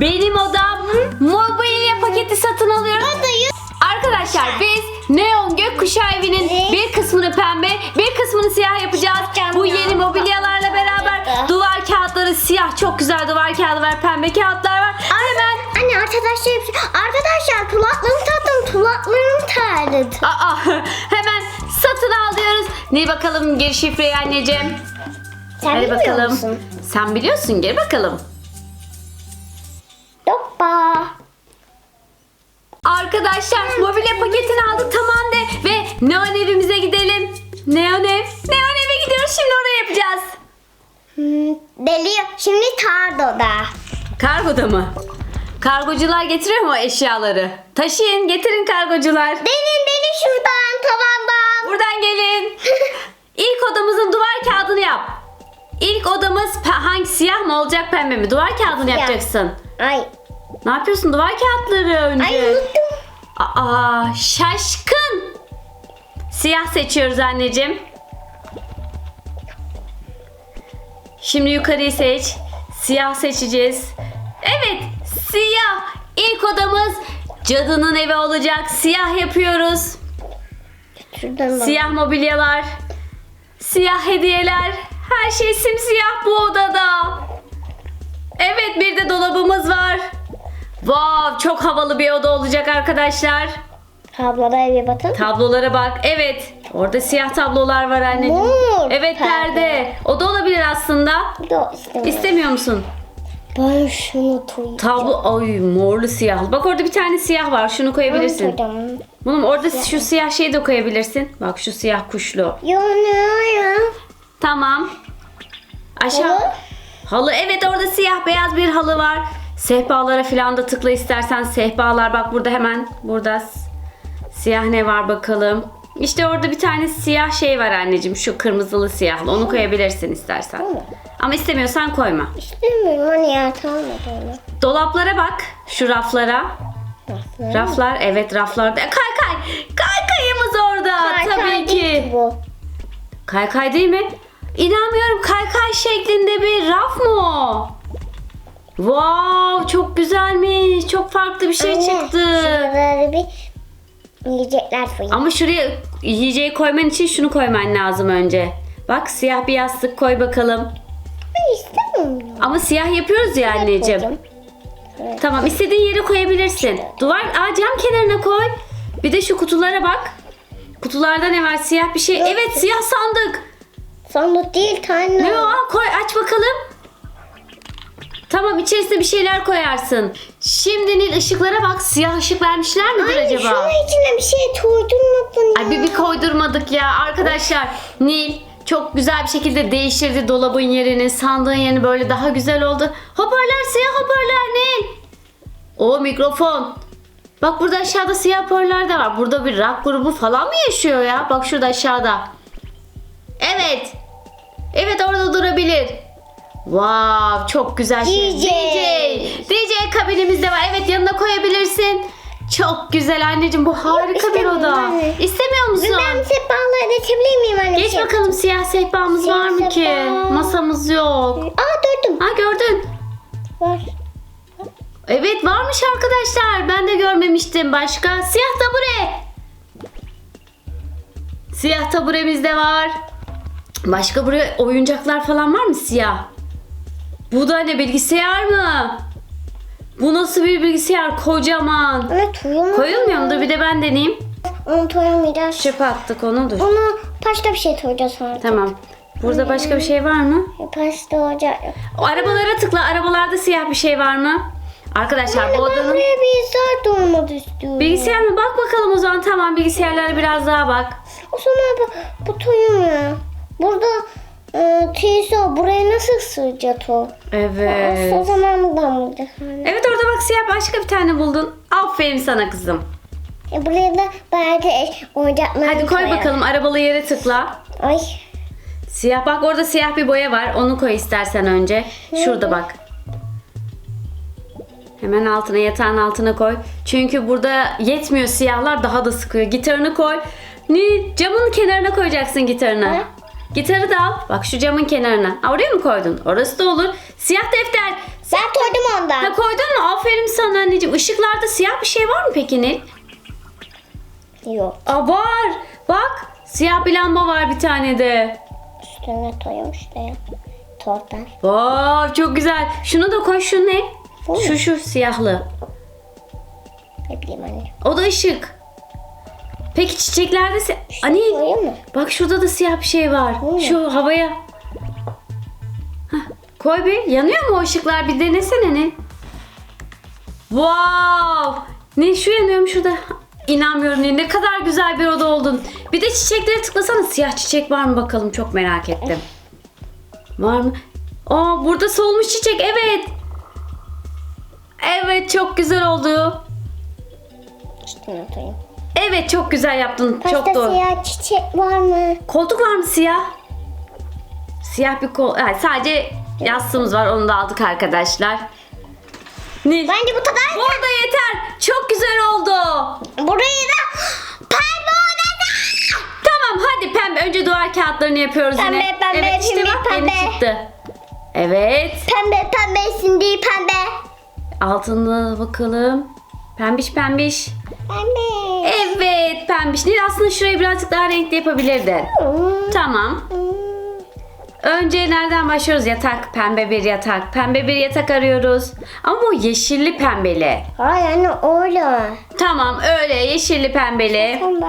Benim odam mobilya paketi satın alıyorum. Arkadaşlar biz Neon Gökkuşağı evinin bir kısmını pembe, bir kısmını siyah yapacağız. Bu yeni mobilyalarla beraber duvar kağıtları siyah çok güzel duvar kağıdı var, pembe kağıtlar var. Hemen Anne arkadaşlar arkadaşlar kulaklarımı tattım kulaklarım terledi. Aa, hemen satın al diyoruz. Ne bakalım geri şifreyi anneciğim. Sen Hadi bilmiyor bakalım. musun? Sen biliyorsun gel bakalım. Arkadaşlar mobilya paketini aldık tamam de ve Neon evimize gidelim. Neon ev. Neon eve gidiyoruz şimdi oraya yapacağız. Hmm, deliyor. Şimdi tardoda. Kargoda mı? Kargocular getiriyor mu o eşyaları? Taşıyın getirin kargocular. Delin delin şuradan tavandan. Buradan gelin. İlk odamızın duvar kağıdını yap. İlk odamız hangi siyah mı olacak pembe mi? Duvar kağıdını Siyah. yapacaksın. Ay. Ne yapıyorsun duvar kağıtları önce? Ay unuttum. Aa şaşkın. Siyah seçiyoruz anneciğim. Şimdi yukarıyı seç. Siyah seçeceğiz. Evet siyah. İlk odamız cadının evi olacak. Siyah yapıyoruz. Şuradan. Siyah mobilyalar. Siyah hediyeler. Her şey simsiyah bu odada. Evet bir de dolabımız var. Wow çok havalı bir oda olacak arkadaşlar. Tabloda bir bakın. Tablolara bak. Evet. Orada siyah tablolar var anneciğim. Mor Evet perde. perde. O da olabilir aslında. Yok istemiyorum. İstemiyor musun? Ben şunu koyacağım. Tablo ay morlu siyah. Bak orada bir tane siyah var. Şunu koyabilirsin. Bunun orada şu siyah şeyi de koyabilirsin. Bak şu siyah kuşlu. Yo ne ya? Tamam. Aşağı. Halı? Halı evet orada siyah beyaz bir halı var. Sehpalara falan da tıkla istersen sehpalar bak burada hemen burada siyah ne var bakalım. İşte orada bir tane siyah şey var anneciğim şu kırmızılı siyahlı onu koyabilirsin istersen. Ama istemiyorsan koyma. İstemiyorum anne ya tamam tamam. Dolaplara bak şu raflara. Raflar evet raflarda. Kay kay. Kay kayımız orada tabii ki. Bu. Kaykay değil mi? İnanmıyorum kaykay şeklinde bir raf mı o? Wow çok güzelmiş. Çok farklı bir şey Anne, çıktı. Şuraları bir yiyecekler koyayım. Ama şuraya yiyeceği koyman için şunu koyman lazım önce. Bak siyah bir yastık koy bakalım. Ben istemiyorum. Ama siyah yapıyoruz ya anneciğim. Koyacağım. Tamam istediğin yere koyabilirsin. Duvar aa, cam kenarına koy. Bir de şu kutulara bak. Kutularda ne var? Siyah bir şey. Evet siyah sandık. Sandık değil tane. Ne o? Aa, koy aç bakalım. Tamam içerisine bir şeyler koyarsın. Şimdi Nil ışıklara bak. Siyah ışık vermişler midir Anne acaba? şunun içine bir şey koydurmadın ya. Ay bir, bir koydurmadık ya arkadaşlar. Nil çok güzel bir şekilde değiştirdi dolabın yerini, sandığın yerini böyle daha güzel oldu. Hoparlör siyah hoparlör Nil. O mikrofon. Bak burada aşağıda siyah hoparlör de var. Burada bir rock grubu falan mı yaşıyor ya? Bak şurada aşağıda. Evet. Evet orada durabilir. Wow çok güzel şey. DJ. DJ. DJ kabinimiz de var. Evet yanına koyabilirsin. Çok güzel anneciğim bu harika bir istemiyorum oda. anne. İstemiyor musun? Ben sehpaları geçebilir miyim anne? Geç bakalım siyah sehpamız Siyah var mı ki? sehpa. Masamız yok. Aa gördüm. Ha gördün. Var. Evet varmış arkadaşlar. Ben de görmemiştim. Başka siyah tabure. Siyah taburemiz de var. Başka buraya oyuncaklar falan var mı siyah? Bu da ne bilgisayar mı? Bu nasıl bir bilgisayar? Kocaman. Anne tuyum. Koyulmuyor mu? Dur bir de ben deneyeyim. Onu toyamayacağız. Çöpe attık onu dur. Onu başka bir şey koyacağız sonra. Tamam. Burada başka bir şey var mı? Başta olacak. O arabalara tıkla. Arabalarda siyah bir şey var mı? Arkadaşlar bu ben odanın buraya bilgisayar dolmak istiyorum. bilgisayar mı? Bak bakalım o zaman. Tamam bilgisayarlara biraz daha bak. O zaman bu, bu tuyum ya. Burada e, teyze buraya nasıl sığacak o? Evet. O zaman bulacak. anne. Evet orada bak siyah başka bir tane buldun. Aferin sana kızım. E, buraya da belki oyuncaklar Hadi koy koyar. bakalım arabalı yere tıkla. Ay. Siyah bak orada siyah bir boya var. Onu koy istersen önce. Şurada bak. Hemen altına yatağın altına koy. Çünkü burada yetmiyor siyahlar daha da sıkıyor. Gitarını koy. Ne? Camın kenarına koyacaksın gitarını. Ha? Gitarı da al. Bak şu camın kenarına. Aa, Oraya mı koydun? Orası da olur. Siyah defter. Ben koydum Ha ondan. koydun mu? Aferin sana anneciğim. Işıklarda siyah bir şey var mı peki Nil? Yok. Aa var. Bak. Siyah bir lamba var bir tane de. Üstüne koyayım işte. Tortan. Vay çok güzel. Şunu da koy şu ne? Bu mu? Şu şu siyahlı. Ne bileyim anne. O da ışık. Peki çiçeklerde si- mı? bak şurada da siyah bir şey var. Mu? Şu havaya. Hah, koy bir. Yanıyor mu o ışıklar? Bir denesene ne? Wow! Ne şu yanıyor mu şurada? İnanmıyorum ne, ne kadar güzel bir oda oldun. Bir de çiçeklere tıklasana. Siyah çiçek var mı bakalım çok merak ettim. Var mı? Aa burada solmuş çiçek evet. Evet çok güzel oldu. Üstüne koyayım. Evet çok güzel yaptın. Başka çok doğru. siyah çiçek var mı? Koltuk var mı siyah? Siyah bir kol. Evet, sadece yastığımız var. Onu da aldık arkadaşlar. Nil. Bence bu kadar. Bu arada yeter. Çok güzel oldu. Burayı da pembe odada. Tamam hadi pembe. Önce duvar kağıtlarını yapıyoruz Pembe, yine. pembe, evet işte şimdi bak yeni pembe. çıktı. Evet. Pembe pembe şimdi pembe. Altına bakalım. Pembiş pembiş. Pembe. Evet pembiş. Nil aslında şurayı birazcık daha renkli yapabilirdin. Hmm, Tamam. hmm. Önce nereden başlıyoruz? Yatak, pembe bir yatak. Pembe bir yatak arıyoruz. Ama o yeşilli pembeli. Hayır anne öyle. Tamam öyle yeşilli pembeli. Pembe.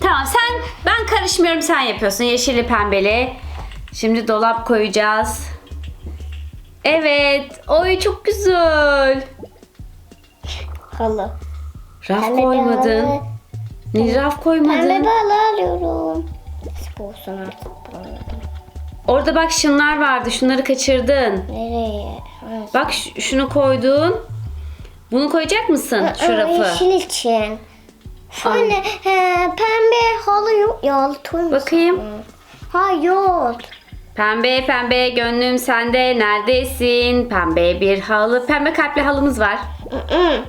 Tamam sen ben karışmıyorum sen yapıyorsun yeşilli pembeli. Şimdi dolap koyacağız. Evet. Oy çok güzel. Halı. Raf Pembe koymadın. halı. Niye raf Pembe koymadın? bir halı alıyorum. Bu olsun artık. Orada bak şunlar vardı. Şunları kaçırdın. Nereye? Bak şunu koydun. Bunu koyacak mısın? Şu Aa, rafı. Yeşil için. Anne he, pembe halı yok. Ya koymuş. Bakayım. Ha yok. Pembe pembe gönlüm sende neredesin? Pembe bir halı. Pembe kalpli halımız var.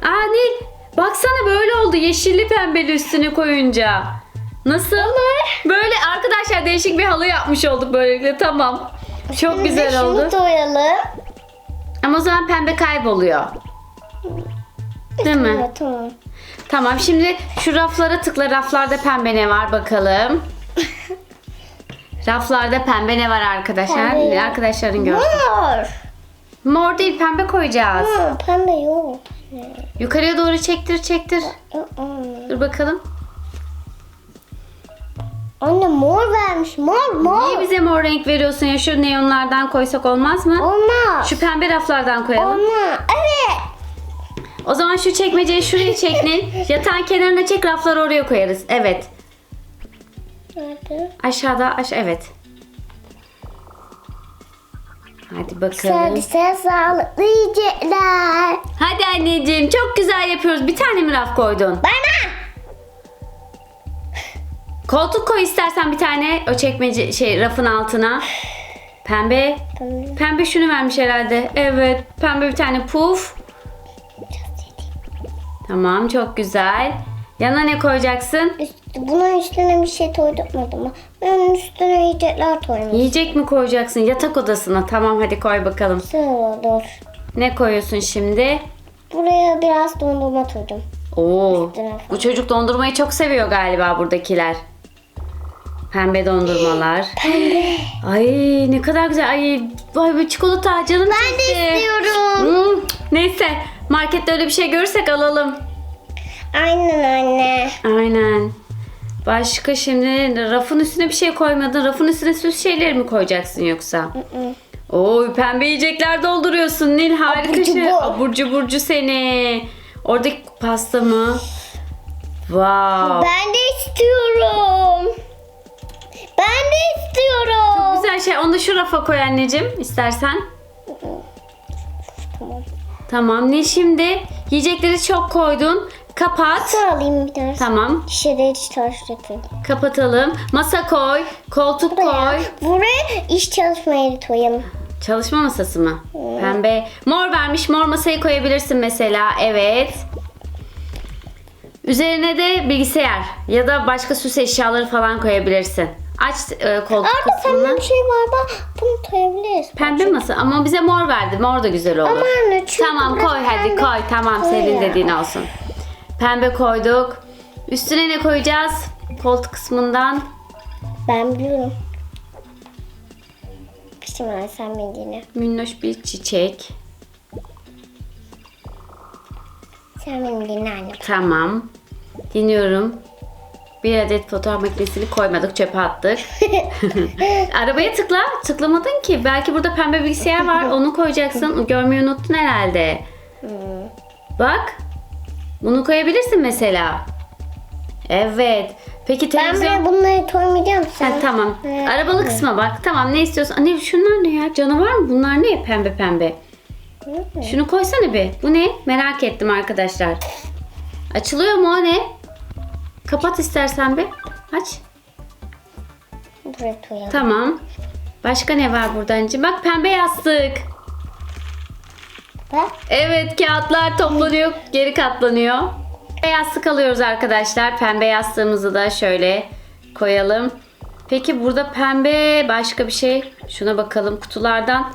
Aa Nil baksana böyle oldu yeşilli pembeli üstüne koyunca. Nasıl? Böyle arkadaşlar değişik bir halı yapmış olduk böylelikle tamam. Çok Şimdi güzel şunu oldu. koyalım. Ama o zaman pembe kayboluyor. Değil mi? Evet tamam. Tamam şimdi şu raflara tıkla. Raflarda pembe ne var bakalım. Raflarda pembe ne var arkadaşlar? Pembe. Arkadaşların görsün. Mor. Mor değil pembe koyacağız. Hı, pembe yok. Yukarıya doğru çektir çektir. Dur bakalım. Anne mor vermiş. Mor mor. Niye bize mor renk veriyorsun ya? Şu neonlardan koysak olmaz mı? Olmaz. Şu pembe raflardan koyalım. Olmaz. Evet. O zaman şu çekmeceyi şuraya çek Nil. Yatağın kenarına çek rafları oraya koyarız. Evet. Nerede? Aşağıda aş evet. Hadi bakalım. Sadece sağlıklı yiyecekler. Hadi anneciğim çok güzel yapıyoruz. Bir tane mi raf koydun? Bana. Koltuk koy istersen bir tane o çekmece şey rafın altına. Pembe. Pembe. Pembe şunu vermiş herhalde. Evet. Pembe bir tane puf. Tamam çok güzel. Yana ne koyacaksın? Üst- Bunun üstüne bir şey koydurmadım ama ben üstüne yiyecekler koymuş. Yiyecek mi koyacaksın? Yatak odasına. Tamam hadi koy bakalım. Güzel olur. Ne koyuyorsun şimdi? Buraya biraz dondurma koydum. Oo. Üstüne. Bu çocuk dondurmayı çok seviyor galiba buradakiler. Pembe dondurmalar. Pembe. Ay ne kadar güzel. Ay vay be çikolata canım Ben de çekti. istiyorum. Hmm, neyse markette öyle bir şey görürsek alalım. Aynen anne. Aynen. Başka şimdi rafın üstüne bir şey koymadın. Rafın üstüne süs şeyleri mi koyacaksın yoksa? Oy pembe yiyecekler dolduruyorsun Nil harika Abur şey. cubur. Abur cuburcu seni. Oradaki pasta mı? Wow. Ben de istiyorum. Ben de istiyorum. Güzel şey. Onu da şu rafa koy anneciğim istersen. Tamam. Tamam. Nil şimdi yiyecekleri çok koydun. Kapat. Su alayım bir tane. Tamam. Şişede hiç çalıştırdım. Kapatalım. Masa koy. Koltuk Buraya, koy. buraya iş çalışmaya koyayım. Çalışma masası mı? Pembe. Mor vermiş. Mor masayı koyabilirsin mesela. Evet. Üzerine de bilgisayar ya da başka süs eşyaları falan koyabilirsin. Aç e, koltuk Arda kısmını. sende bir şey var bak. Bunu koyabiliriz. Pembe masa ama bize mor verdi. Mor da güzel olur. Ama anne çünkü Tamam koy hadi pembe. koy. Tamam senin dediğin olsun. Pembe koyduk. Üstüne ne koyacağız? Koltuk kısmından. Ben biliyorum. Şimdi sen bildiğini. Minnoş bir çiçek. Sen bildiğini anne. Tamam. Dinliyorum. Bir adet fotoğraf makinesini koymadık çöpe attık. Arabaya tıkla. Tıklamadın ki. Belki burada pembe bilgisayar var. Onu koyacaksın. Görmeyi unuttun herhalde. Bak. Bunu koyabilirsin mesela. Evet. Peki Ben televizyon... buraya bunları koymayacağım. Sen Ha, tamam. Evet. Arabalı kısma bak. Tamam ne istiyorsun? Anne şunlar ne ya? Canavar mı? Bunlar ne? Pembe pembe. Şunu koysana bir. Bu ne? Merak ettim arkadaşlar. Açılıyor mu o ne? Kapat istersen bir. Aç. Buraya koyalım. Tamam. Başka ne var burada anneciğim? Bak pembe yastık. Evet kağıtlar toplanıyor. Geri katlanıyor. Yastık alıyoruz arkadaşlar. Pembe yastığımızı da şöyle koyalım. Peki burada pembe başka bir şey. Şuna bakalım kutulardan.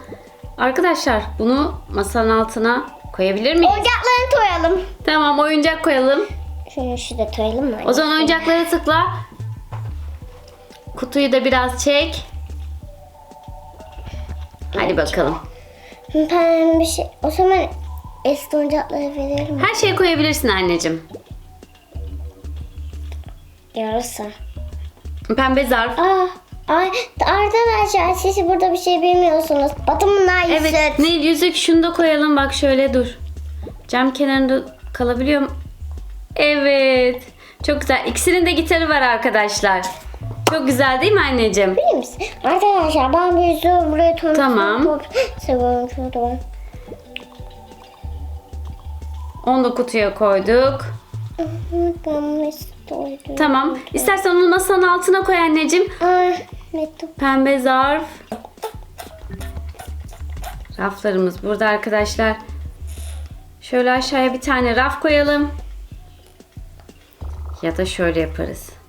Arkadaşlar bunu masanın altına koyabilir miyiz? Oyuncaklarını koyalım. Tamam oyuncak koyalım. Şunu şurada koyalım mı? O zaman oyuncaklara tıkla. Kutuyu da biraz çek. Hadi bakalım. Ben bir şey... O zaman eski oyuncakları verelim? Her şeyi koyabilirsin anneciğim. Yarısı. Pembe zarf. Aa, ay, arkadaşlar siz burada bir şey bilmiyorsunuz. Bunlar yüzük. Evet. Ne yüzük şunu da koyalım bak şöyle dur. Cam kenarında kalabiliyor mu? Evet. Çok güzel. İkisinin de gitarı var arkadaşlar. Çok güzel değil mi anneciğim? Bilir misin? Arkadaşlar ben bir yüzüğü buraya koymak Tamam. Şurada. Onu da kutuya koyduk. Tamam. İstersen onu masanın altına koy anneciğim. Mektup. Pembe zarf. Raflarımız burada arkadaşlar. Şöyle aşağıya bir tane raf koyalım. Ya da şöyle yaparız.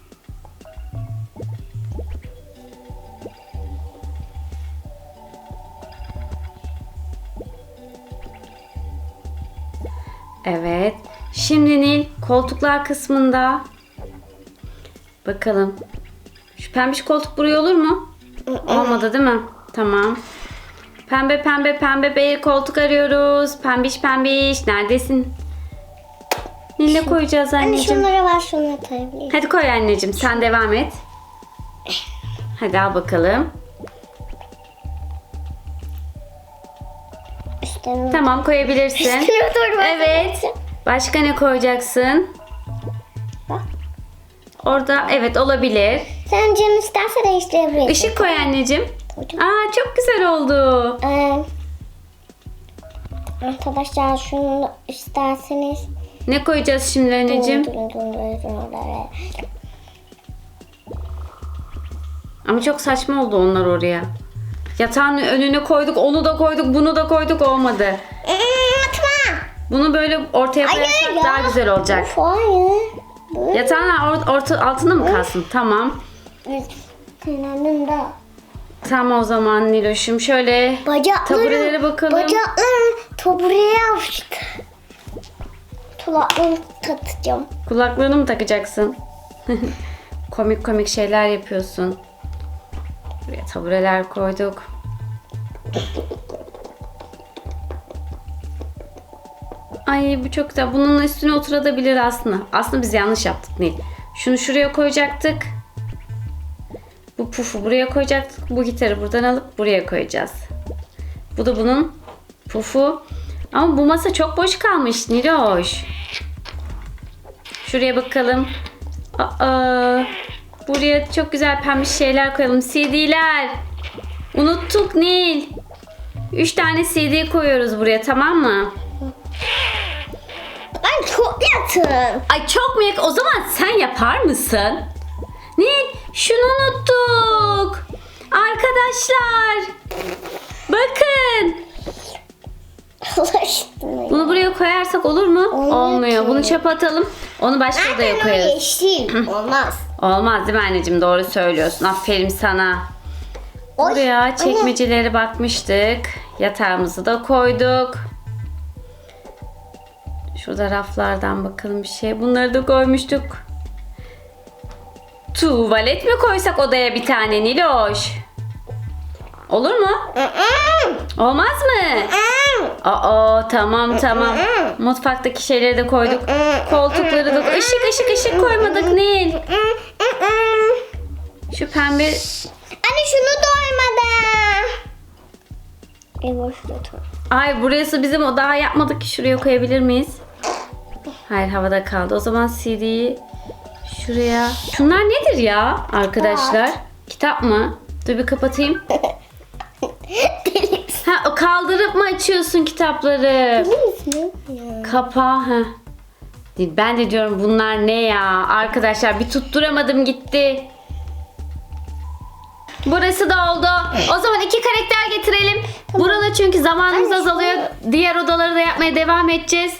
Şimdi Nil koltuklar kısmında bakalım. Şu pembiş koltuk buraya olur mu? Olmadı değil mi? Tamam. Pembe pembe pembe bir koltuk arıyoruz. Pembiş pembiş. Neredesin? Nile koyacağız Anne anneciğim. şunları var şunları koyabilirim. Hadi koy anneciğim. Sen devam et. Hadi al bakalım. Üstlerine Tamam koyabilirsin. Üstüne. Evet. Başka ne koyacaksın? Bak. Orada evet olabilir. Sen canın isterse değiştirebilirsin. Işık koy anneciğim. Koydum. Aa çok güzel oldu. Ee, arkadaşlar şunu isterseniz Ne koyacağız şimdi anneciğim? Ama çok saçma oldu onlar oraya. Yatağın önüne koyduk, onu da koyduk, bunu da koyduk olmadı. Bunu böyle ortaya Hayır koyarsak ya. daha güzel olacak. Of, hayır. Yatağın or- orta, altında mı kalsın? Tamam. kenarında. Tamam o zaman Niloş'um. Şöyle taburelere bakalım. Bacaklarını tabureye yapıştı. Kulaklarını tatacağım. Kulaklarını mı takacaksın? komik komik şeyler yapıyorsun. Buraya tabureler koyduk. Ay bu çok güzel. Bunun üstüne oturabilir aslında. Aslında biz yanlış yaptık Nil. Şunu şuraya koyacaktık. Bu pufu buraya koyacaktık. Bu gitarı buradan alıp buraya koyacağız. Bu da bunun pufu. Ama bu masa çok boş kalmış Niloş. Şuraya bakalım. Aa, buraya çok güzel pembe şeyler koyalım. CD'ler. Unuttuk Nil. 3 tane CD koyuyoruz buraya tamam mı? Ay çok yatın. Ay çok mu yak- O zaman sen yapar mısın? Nil şunu unuttuk. Arkadaşlar. Bakın. Bunu buraya koyarsak olur mu? Olmuyor Olmuyor. Bunu çöpe atalım. Onu başka odaya Zaten o koyarız. yeşil. Olmaz. Olmaz değil mi anneciğim? Doğru söylüyorsun. Aferin sana. Oy, Buraya anne. çekmecelere bakmıştık. Yatağımızı da koyduk. Şurada raflardan bakalım bir şey. Bunları da koymuştuk. Tuvalet mi koysak odaya bir tane Niloş? Olur mu? Olmaz mı? Aa tamam tamam. Mutfaktaki şeyleri de koyduk. Koltukları da ışık ışık ışık koymadık Nil. Şu pembe Anne şunu doymadı. Tamam. Ay burası bizim o daha yapmadık ki şuraya koyabilir miyiz? Hayır havada kaldı. O zaman CD'yi şuraya. Şunlar nedir ya arkadaşlar? Kitap mı? Dur bir kapatayım. Ha o kaldırıp mı açıyorsun kitapları? Kapağı ha. Ben de diyorum bunlar ne ya? Arkadaşlar bir tutturamadım gitti. Burası da oldu. O zaman iki karakter getirelim. Burada çünkü zamanımız azalıyor. Diğer odaları da yapmaya devam edeceğiz.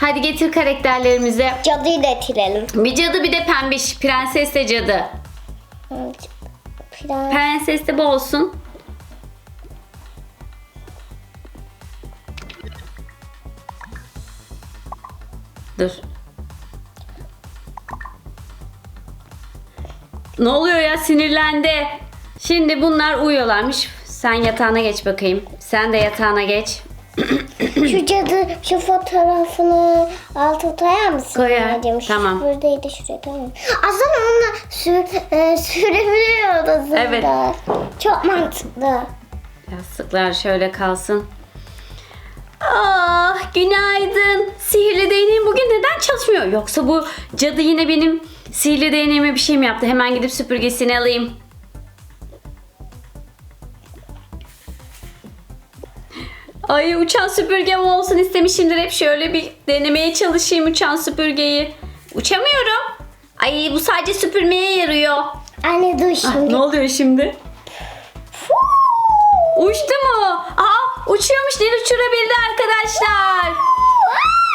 Hadi getir karakterlerimizi. Cadıyı da etirelim. Bir cadı bir de pembiş. Prenses de cadı. Prens. Prenses de bu olsun. Dur. Ne oluyor ya sinirlendi. Şimdi bunlar uyuyorlarmış. Sen yatağına geç bakayım. Sen de yatağına geç. Şu cadı şu fotoğrafını alta koyar mısın? Koyar? Şu tamam. Buradaydı şuraya tamam. Aslında onunla sür, e, sürebiliyor odasında. Evet. Çok mantıklı. Yastıklar şöyle kalsın. Ah günaydın. Sihirli değneğim bugün neden çalışmıyor? Yoksa bu cadı yine benim sihirli değneğime bir şey mi yaptı? Hemen gidip süpürgesini alayım. Ay uçan süpürgem olsun istemişimdir. Hep şöyle bir denemeye çalışayım uçan süpürgeyi. Uçamıyorum. Ay bu sadece süpürmeye yarıyor. Anne dur Ah, şimdi. ne oluyor şimdi? Uçtu mu? Aa uçuyormuş Nil uçurabildi arkadaşlar.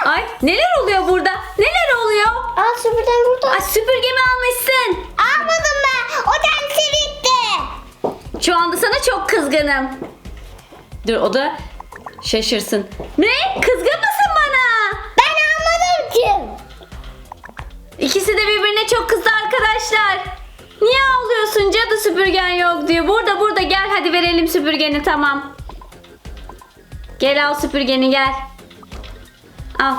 Ay neler oluyor burada? Neler oluyor? Al süpürden burada. Ay süpürgemi almışsın. Almadım ben. O temsil etti. Şu anda sana çok kızgınım. Dur o da şaşırsın. Ne? Kızgın mısın bana? Ben almadım ki. İkisi de birbirine çok kızdı arkadaşlar. Niye ağlıyorsun? Cadı süpürgen yok diyor. Burada burada gel hadi verelim süpürgeni tamam. Gel al süpürgeni gel. Al.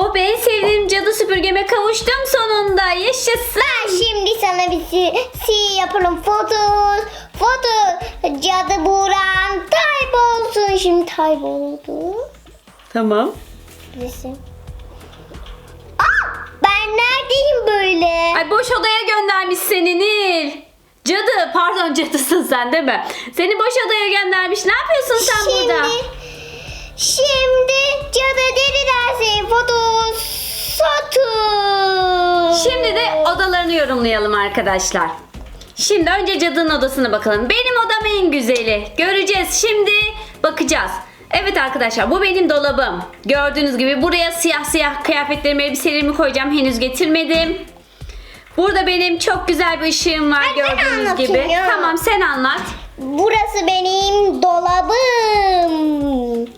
Oh be en sevdiğim cadı süpürgeme kavuştum sonunda. Yaşasın. Ben şimdi sana bir si, si yaparım. Foto, foto. Cadı Buran kaybolsun. Şimdi kayboldu. Tamam. Resim. Aa, ben neredeyim böyle? Ay boş odaya göndermiş seni Nil. Cadı pardon cadısın sen değil mi? Seni boş odaya göndermiş. Ne yapıyorsun sen şimdi, burada? Şimdi cadı dediler seni foto satın. Şimdi de odalarını yorumlayalım arkadaşlar. Şimdi önce cadının odasına bakalım. Benim odam en güzeli. Göreceğiz. Şimdi bakacağız. Evet arkadaşlar bu benim dolabım. Gördüğünüz gibi buraya siyah siyah kıyafetlerimi, elbiselerimi koyacağım. Henüz getirmedim. Burada benim çok güzel bir ışığım var ben gördüğünüz gibi. ya. Tamam sen anlat. Burası benim dolabım.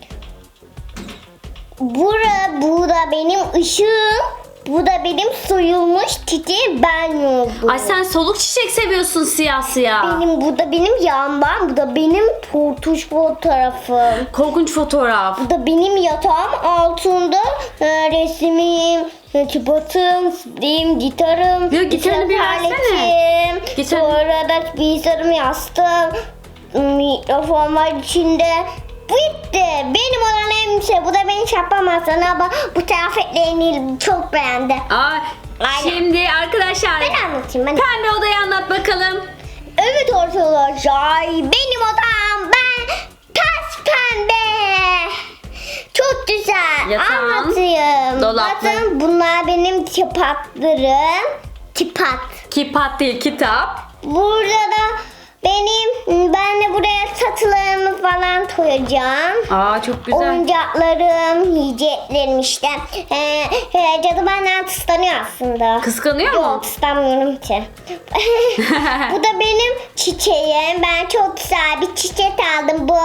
Bura, bu da benim ışığım. Bu da benim soyulmuş çiçeği ben yoldum. Ay sen soluk çiçek seviyorsun siyah siyah. Benim, bu da benim yağmam. Bu da benim portuş fotoğrafım. Korkunç fotoğraf. Bu da benim yatağım altında e, resmim, e, çıbatım, diyeyim, gitarım, Ya gitarını bir versene. aletim. Gitarını- Sonra da bilgisayarım yastığım, mikrofon var içinde. Bitti. Benim olan şey. Bu da benim şapkam aslında ama bu kıyafetlerini çok beğendi. Ay, Aynen. şimdi arkadaşlar Ben anlatayım ben. pembe odayı anlat bakalım. Evet arkadaşlar benim odam ben taş pembe. Çok güzel. Yatağın, Anlatayım. dolaplı. Bakın bunlar benim tipatlarım. Tipat. Kipat değil kitap. Burada da Benim ben de buraya satılarımı falan koyacağım. Aa çok güzel. Oyuncaklarım, yiyeceklerim işte. Ee, e, cadı benden kıskanıyor aslında. Kıskanıyor mu? Yok kıskanmıyorum ki. bu da benim çiçeğim. Ben çok güzel bir çiçek aldım bu.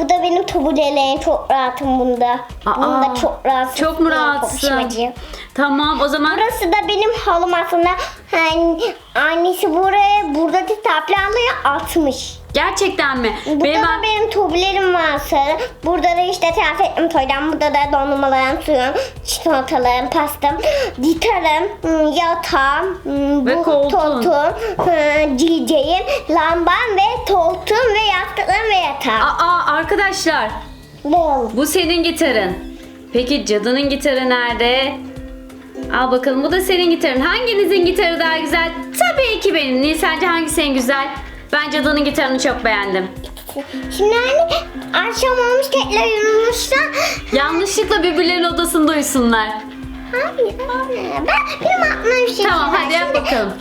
Bu da benim taburelerim. Çok rahatım bunda. Aa, bunda çok rahatsın. Çok mu rahatsın? Tamam o zaman Burası da benim halım aslında. Hani annesi buraya burada kitaplarla atmış. Gerçekten mi? Burada Benim da benim tubilerim var sarı. Burada da işte kıyafetlim koydum. Burada da dondurmalarım, suyum, çikolatalarım, pastam, gitarım, hmm, yatağım, hmm, Ve bu koltuğun. koltuğum, hmm, ciceyim, lambam ve koltuğum ve yastıklarım ve yatağım. Aa arkadaşlar Ne oldu? bu senin gitarın. Peki cadının gitarı nerede? Al bakalım bu da senin gitarın. Hanginizin gitarı daha güzel? Tabii ki benim. Nil sence hangisi en güzel? Ben cadının gitarını çok beğendim. Şimdi hani akşam olmuş tekrar uyumuşlar. Yanlışlıkla birbirlerinin odasında uyusunlar. Hayır, hayır. Ben, benim aklıma bir şey Tamam hadi yap bakalım.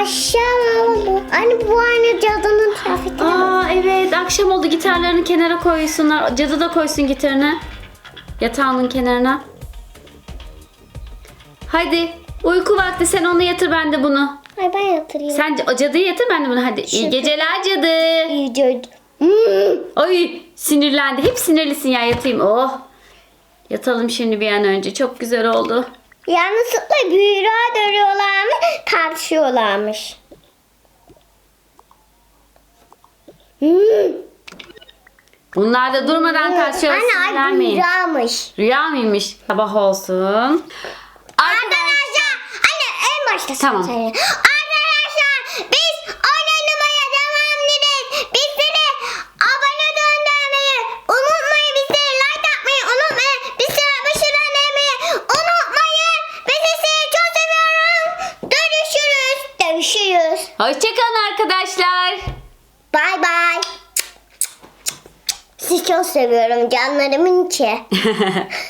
Akşam oldu. Hani bu aynı cadının kıyafeti. Aa evet akşam oldu gitarlarını kenara koysunlar. Cadı da koysun gitarını. Yatağının kenarına. Hadi uyku vakti sen onu yatır ben de bunu. Ay ben yatırıyorum. Sen o cadıyı yatır ben de bunu hadi. İyi geceler cadı. İyi cadı. Hmm. Ay sinirlendi. Hep sinirlisin ya yatayım. Oh. Yatalım şimdi bir an önce. Çok güzel oldu. Yanlışlıkla büyüğe dönüyorlarmış, tartışıyorlarmış. Hmm. Bunlar da durmadan tartışıyor. Anne ay büyüğemiş. Rüya mıymış? Sabah olsun. Arkadaşlar, sen Tamam. söyle. Arkadaşlar, biz oynamaya devam edeceğiz. Bizlere abone döndürmeyi unutmayın. Bizlere like atmayı unutmayın. Bizlere başarı demeyi unutmayın. Biz sizi çok seviyorum. Görüşürüz. Görüşürüz. Hoşçakalın arkadaşlar. Bay bay. Sizi çok seviyorum canlarımın içi.